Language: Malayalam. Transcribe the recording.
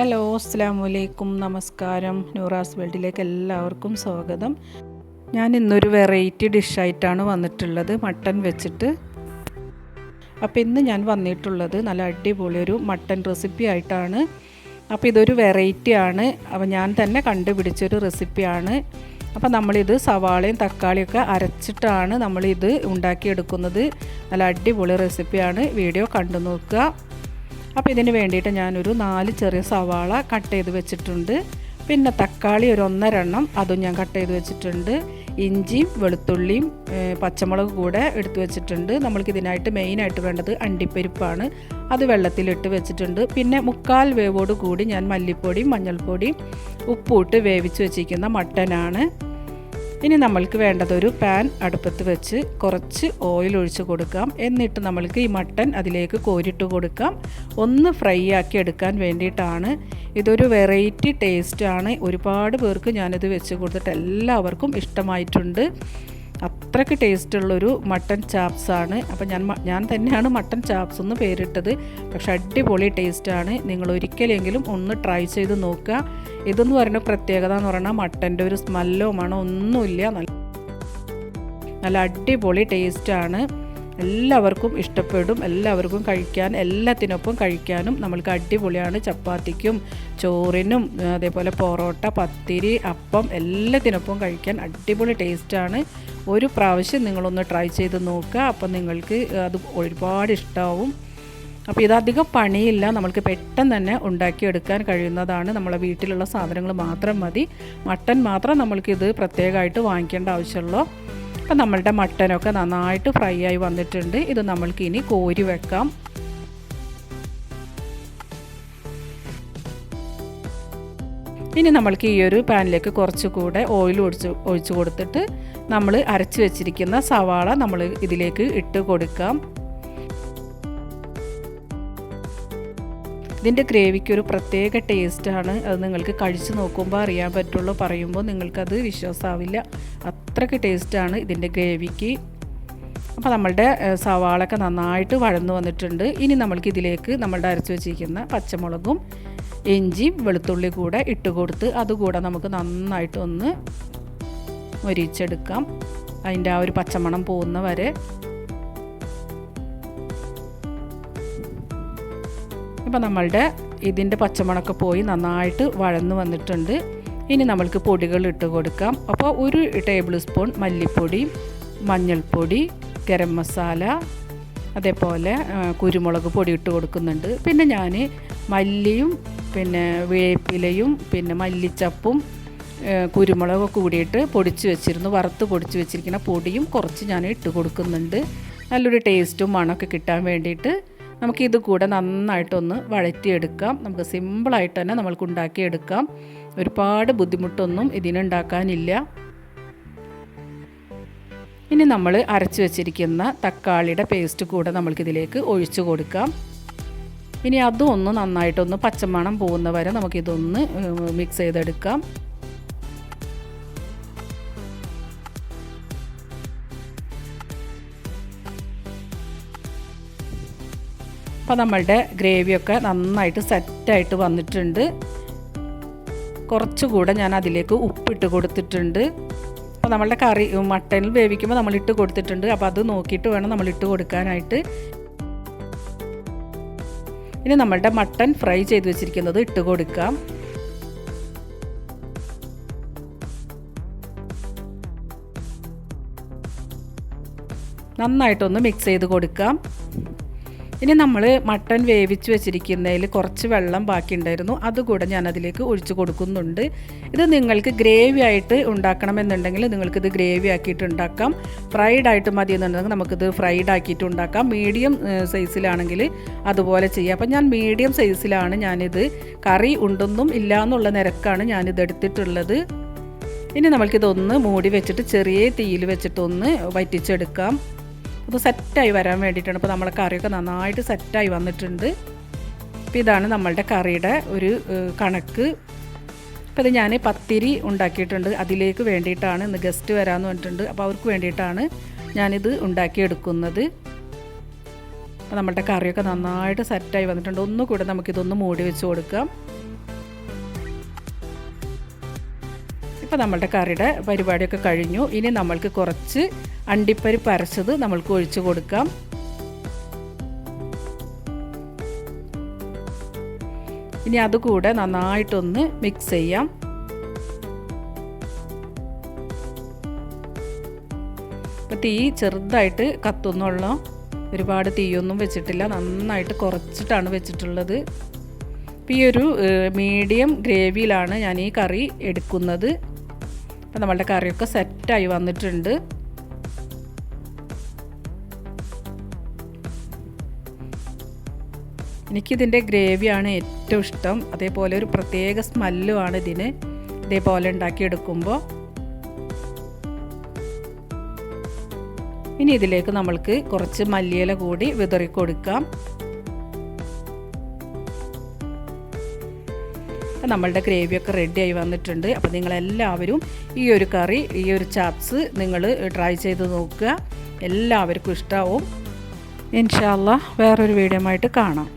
ഹലോ അസ്സാമലൈക്കും നമസ്കാരം. ന്യൂറാസ് വേൾഡിലേക്ക് എല്ലാവർക്കും സ്വാഗതം. ഞാൻ ഇന്നൊരു വെറൈറ്റി ഡിഷായിട്ടാണ് വന്നിട്ടുള്ളത് മട്ടൻ വെച്ചിട്ട്. അപ്പോൾ ഇന്ന് ഞാൻ വന്നിട്ടുള്ളത് നല്ല അടിപൊളി ഒരു മട്ടൻ റെസിപ്പി ആയിട്ടാണ്. അപ്പോൾ ഇതൊരു വെറൈറ്റി ആണ്. അപ്പോൾ ഞാൻ തന്നെ കണ്ടുപിടിച്ചൊരു റെസിപ്പിയാണ് അപ്പോൾ നമ്മളിത് സവാളയും തക്കാളിയൊക്കെ അരച്ചിട്ടാണ് നമ്മളിത് ഉണ്ടാക്കിയെടുക്കുന്നത്. നല്ല അടിപൊളി റെസിപ്പിയാണ്. വീഡിയോ കണ്ടു നോക്കുക. അപ്പോൾ ഇതിന് വേണ്ടിയിട്ട് ഞാനൊരു നാല് ചെറിയ സവാള കട്ട് ചെയ്ത് വെച്ചിട്ടുണ്ട്. പിന്നെ തക്കാളി ഒരു ഒന്നരെണ്ണം അതും ഞാൻ കട്ട് ചെയ്ത് വെച്ചിട്ടുണ്ട്. ഇഞ്ചിയും വെളുത്തുള്ളിയും പച്ചമുളക് കൂടെ എടുത്ത് വെച്ചിട്ടുണ്ട്. നമ്മൾക്ക് ഇതിനായിട്ട് മെയിനായിട്ട് വേണ്ടത് അണ്ടിപ്പരിപ്പാണ്. അത് വെള്ളത്തിലിട്ട് വെച്ചിട്ടുണ്ട്. പിന്നെ മുക്കാൽ വേവോട് കൂടി ഞാൻ മല്ലിപ്പൊടിയും മഞ്ഞൾപ്പൊടിയും ഉപ്പൂട്ട് വേവിച്ച് വെച്ചിരിക്കുന്ന മട്ടനാണ്. ഇനി നമ്മൾക്ക് വേണ്ടത് ഒരു പാൻ അടുപ്പത്ത് വെച്ച് കുറച്ച് ഓയിൽ ഒഴിച്ച് കൊടുക്കാം. എന്നിട്ട് നമ്മൾക്ക് ഈ മട്ടൻ അതിലേക്ക് കോരിട്ട് കൊടുക്കാം. ഒന്ന് ഫ്രൈ ആക്കി എടുക്കാൻ വേണ്ടിയിട്ടാണ്. ഇതൊരു വെറൈറ്റി ടേസ്റ്റാണ് ഒരുപാട് പേർക്ക് ഞാനിത് വെച്ച് കൊടുത്തിട്ട് എല്ലാവർക്കും ഇഷ്ടമായിട്ടുണ്ട്. അത്രയ്ക്ക് ടേസ്റ്റുള്ളൊരു മട്ടൻ ചാപ്സാണ്. അപ്പോൾ ഞാൻ ഞാൻ തന്നെയാണ് മട്ടൻ ചാപ്സ് എന്ന് പേരിട്ടത്. പക്ഷെ അടിപൊളി ടേസ്റ്റാണ്. നിങ്ങൾ ഒരിക്കലെങ്കിലും ഒന്ന് ട്രൈ ചെയ്ത് നോക്കുക. ഇതെന്ന് പറയുന്ന പ്രത്യേകത എന്ന് പറഞ്ഞാൽ മട്ടന്റെ ഒരു സ്മെല്ലോ മണോ ഒന്നുമില്ല നല്ല നല്ല അടിപൊളി ടേസ്റ്റാണ്. എല്ലാവർക്കും ഇഷ്ടപ്പെടും എല്ലാവർക്കും കഴിക്കാൻ എല്ലാത്തിനൊപ്പം കഴിക്കാനും നമ്മൾക്ക് അടിപൊളിയാണ് ചപ്പാത്തിക്കും ചോറിനും അതേപോലെ പൊറോട്ട പത്തിരി അപ്പം എല്ലാത്തിനൊപ്പം കഴിക്കാൻ അടിപൊളി ടേസ്റ്റാണ് ഒരു പ്രാവശ്യം നിങ്ങളൊന്ന് ട്രൈ ചെയ്ത് നോക്കുക. അപ്പം നിങ്ങൾക്ക് അത് ഒരുപാട് ഇഷ്ടമാവും അപ്പോൾ ഇതധികം പണിയില്ല. നമ്മൾക്ക് പെട്ടെന്ന് തന്നെ ഉണ്ടാക്കിയെടുക്കാൻ കഴിയുന്നതാണ്. നമ്മളെ വീട്ടിലുള്ള സാധനങ്ങൾ മാത്രം മതി. മട്ടൻ മാത്രം നമ്മൾക്കിത് പ്രത്യേകമായിട്ട് വാങ്ങിക്കേണ്ട ആവശ്യമുള്ളൂ. അപ്പം നമ്മളുടെ മട്ടനൊക്കെ നന്നായിട്ട് ഫ്രൈ ആയി വന്നിട്ടുണ്ട്. ഇത് നമ്മൾക്ക് ഇനി കോരി വെക്കാം. ഇനി നമ്മൾക്ക് ഈ ഒരു പാനിലേക്ക് കുറച്ചുകൂടെ ഓയിൽ ഒഴിച്ച് ഒഴിച്ചു കൊടുത്തിട്ട് നമ്മൾ അരച്ച് വെച്ചിരിക്കുന്ന സവാള നമ്മൾ ഇതിലേക്ക് ഇട്ട് കൊടുക്കാം. ഇതിന്റെ ഗ്രേവിക്ക് ഒരു പ്രത്യേക ടേസ്റ്റാണ് അത് നിങ്ങൾക്ക് കഴിച്ച് നോക്കുമ്പോൾ അറിയാൻ പറ്റുള്ളൂ പറയുമ്പോൾ നിങ്ങൾക്കത് വിശ്വാസമാവില്ല അത്രയ്ക്ക് ടേസ്റ്റാണ് ഇതിന്റെ ഗ്രേവിക്ക്. അപ്പോൾ നമ്മളുടെ സവാളൊക്കെ നന്നായിട്ട് വഴന്നു വന്നിട്ടുണ്ട്. ഇനി നമ്മൾക്ക് ഇതിലേക്ക് നമ്മളുടെ അരച്ച് വെച്ചിരിക്കുന്ന പച്ചമുളകും ഇഞ്ചിയും വെളുത്തുള്ളി കൂടെ ഇട്ട് കൊടുത്ത് അതുകൂടെ നമുക്ക് നന്നായിട്ടൊന്ന് മൊരിച്ചെടുക്കാം. അതിന്റെ ആ ഒരു പച്ചമണം പോകുന്ന വരെ. ഇപ്പോൾ നമ്മളുടെ ഇതിന്റെ പച്ചമണമൊക്കെ പോയി നന്നായിട്ട് വഴന്നു വന്നിട്ടുണ്ട്. ഇനി നമ്മൾക്ക് പൊടികൾ ഇട്ട് കൊടുക്കാം. അപ്പോൾ ഒരു ടേബിൾ സ്പൂൺ മല്ലിപ്പൊടി മഞ്ഞൾപ്പൊടി ഗരം മസാല അതേപോലെ കുരുമുളക് പൊടി ഇട്ട് കൊടുക്കുന്നുണ്ട്. പിന്നെ ഞാൻ മല്ലിയും പിന്നെ വേപ്പിലയും പിന്നെ മല്ലിച്ചപ്പും കുരുമുളകൊക്കെ കൂടിയിട്ട് പൊടിച്ച് വെച്ചിരുന്നു. വറുത്ത് പൊടിച്ച് വെച്ചിരിക്കുന്ന പൊടിയും കുറച്ച് ഞാൻ ഇട്ട് കൊടുക്കുന്നുണ്ട്. നല്ലൊരു ടേസ്റ്റും മണമൊക്കെ കിട്ടാൻ വേണ്ടിയിട്ട് നമുക്ക് ഇത് കൂടെ നന്നായിട്ടൊന്ന് വഴറ്റിയെടുക്കാം. നമുക്ക് സിമ്പിളായിട്ട് തന്നെ നമ്മൾക്ക് ഉണ്ടാക്കിയെടുക്കാം ഒരുപാട് ബുദ്ധിമുട്ടൊന്നും ഇതിനുണ്ടാക്കാനില്ല. ഇനി നമ്മൾ അരച്ച് വെച്ചിരിക്കുന്ന തക്കാളിയുടെ പേസ്റ്റ് കൂടെ നമ്മൾക്കിതിലേക്ക് ഒഴിച്ചു കൊടുക്കാം. ഇനി അതും ഒന്ന് നന്നായിട്ടൊന്ന് പച്ചമണം പോകുന്ന വരെ നമുക്കിതൊന്ന് മിക്സ് ചെയ്തെടുക്കാം. അപ്പോൾ നമ്മളുടെ ഗ്രേവിയൊക്കെ നന്നായിട്ട് സെറ്റായിട്ട് വന്നിട്ടുണ്ട്. കുറച്ചുകൂടെ ഞാൻ അതിലേക്ക് ഉപ്പിട്ട് കൊടുത്തിട്ടുണ്ട്. അപ്പോൾ നമ്മളുടെ കറി മട്ടനിൽ വേവിക്കുമ്പോൾ നമ്മൾ ഇട്ട് കൊടുത്തിട്ടുണ്ട്. അപ്പോൾ അത് നോക്കിയിട്ട് വേണം നമ്മൾ ഇട്ട് കൊടുക്കാനായിട്ട്. ഇനി നമ്മളുടെ മട്ടൻ ഫ്രൈ ചെയ്ത് വെച്ചിരിക്കുന്നത് ഇട്ട് കൊടുക്കാം. നന്നായിട്ടൊന്ന് മിക്സ് ചെയ്ത് കൊടുക്കാം. ഇനി നമ്മൾ മട്ടൺ വേവിച്ച് വെച്ചിരിക്കുന്നതിൽ കുറച്ച് വെള്ളം ബാക്കിയുണ്ടായിരുന്നു. അതുകൂടെ ഞാൻ അതിലേക്ക് ഒഴിച്ചു കൊടുക്കുന്നുണ്ട്. ഇത് നിങ്ങൾക്ക് ഗ്രേവി ആയിട്ട് ഉണ്ടാക്കണമെന്നുണ്ടെങ്കിൽ നിങ്ങൾക്കിത് ഗ്രേവി ആക്കിയിട്ട് ഉണ്ടാക്കാം. ഫ്രൈഡ് ആയിട്ട് മതി എന്നുണ്ടെങ്കിൽ നമുക്കിത് ഫ്രൈഡ് ആക്കിയിട്ട് ഉണ്ടാക്കാം. മീഡിയം സൈസിലാണെങ്കിൽ അതുപോലെ ചെയ്യാം. അപ്പം ഞാൻ മീഡിയം സൈസിലാണ് ഞാനിത് കറി ഉണ്ടെന്നും ഇല്ല എന്നുള്ള നിരക്കാണ് ഞാനിത് എടുത്തിട്ടുള്ളത്. ഇനി നമ്മൾക്കിതൊന്ന് മൂടി വെച്ചിട്ട് ചെറിയ തീയിൽ വെച്ചിട്ടൊന്ന് വറ്റിച്ചെടുക്കാം. അപ്പോൾ സെറ്റായി വരാൻ വേണ്ടിയിട്ടാണ്. അപ്പോൾ നമ്മളെ കറിയൊക്കെ നന്നായിട്ട് സെറ്റായി വന്നിട്ടുണ്ട്. അപ്പോൾ ഇതാണ് നമ്മളുടെ കറിയുടെ ഒരു കണക്ക്. അപ്പോൾ ഇത് ഞാൻ പത്തിരി ഉണ്ടാക്കിയിട്ടുണ്ട്. അതിലേക്ക് വേണ്ടിയിട്ടാണ് ഇന്ന് ഗസ്റ്റ് വരാമെന്ന് പറഞ്ഞിട്ടുണ്ട്. അപ്പോൾ അവർക്ക് വേണ്ടിയിട്ടാണ് ഞാനിത് ഉണ്ടാക്കിയെടുക്കുന്നത്. അപ്പോൾ നമ്മളുടെ കറിയൊക്കെ നന്നായിട്ട് സെറ്റായി വന്നിട്ടുണ്ട്. ഒന്നുകൂടെ നമുക്കിതൊന്ന് മൂടി വെച്ച് കൊടുക്കാം. അപ്പോൾ നമ്മളുടെ കറിയുടെ പരിപാടിയൊക്കെ കഴിഞ്ഞു. ഇനി നമ്മൾക്ക് കുറച്ച് അണ്ടിപ്പരിപ്പ് അരച്ചത് നമ്മൾക്ക് ഒഴിച്ചു കൊടുക്കാം. ഇനി അതുകൂടെ നന്നായിട്ടൊന്ന് മിക്സ് ചെയ്യാം. അപ്പോൾ തീ ചെറുതായിട്ട് കത്തുന്നുള്ളൂ. ഒരുപാട് തീയൊന്നും വെച്ചിട്ടില്ല. നന്നായിട്ട് കുറച്ചിട്ടാണ് വെച്ചിട്ടുള്ളത്. അപ്പോൾ ഈ ഒരു മീഡിയം ഗ്രേവിയിലാണ് ഞാൻ ഈ കറി എടുക്കുന്നത്. അപ്പോൾ നമ്മളുടെ കറിയൊക്കെ സെറ്റായി വന്നിട്ടുണ്ട്. എനിക്കിതിന്റെ ഗ്രേവിയാണ് ഏറ്റവും ഇഷ്ടം. അതേപോലെ ഒരു പ്രത്യേക സ്മെല്ലുമാണ് ഇതിന്. ഇതേപോലെ ഉണ്ടാക്കിയെടുക്കുമ്പോൾ. ഇനി ഇതിലേക്ക് നമ്മൾക്ക് കുറച്ച് മല്ലിയില കൂടി വിതറി കൊടുക്കാം നമ്മളുടെ ഗ്രേവിയൊക്കെ റെഡിയായി വന്നിട്ടുണ്ട്. അപ്പോൾ നിങ്ങളെല്ലാവരും ഈ ഒരു കറി ഈ ഒരു ചാപ്സ് നിങ്ങൾ ട്രൈ ചെയ്ത് നോക്കുക. എല്ലാവർക്കും ഇഷ്ടമാവും ഇൻഷാല്ല വേറൊരു വീഡിയോ ആയിട്ട് കാണാം.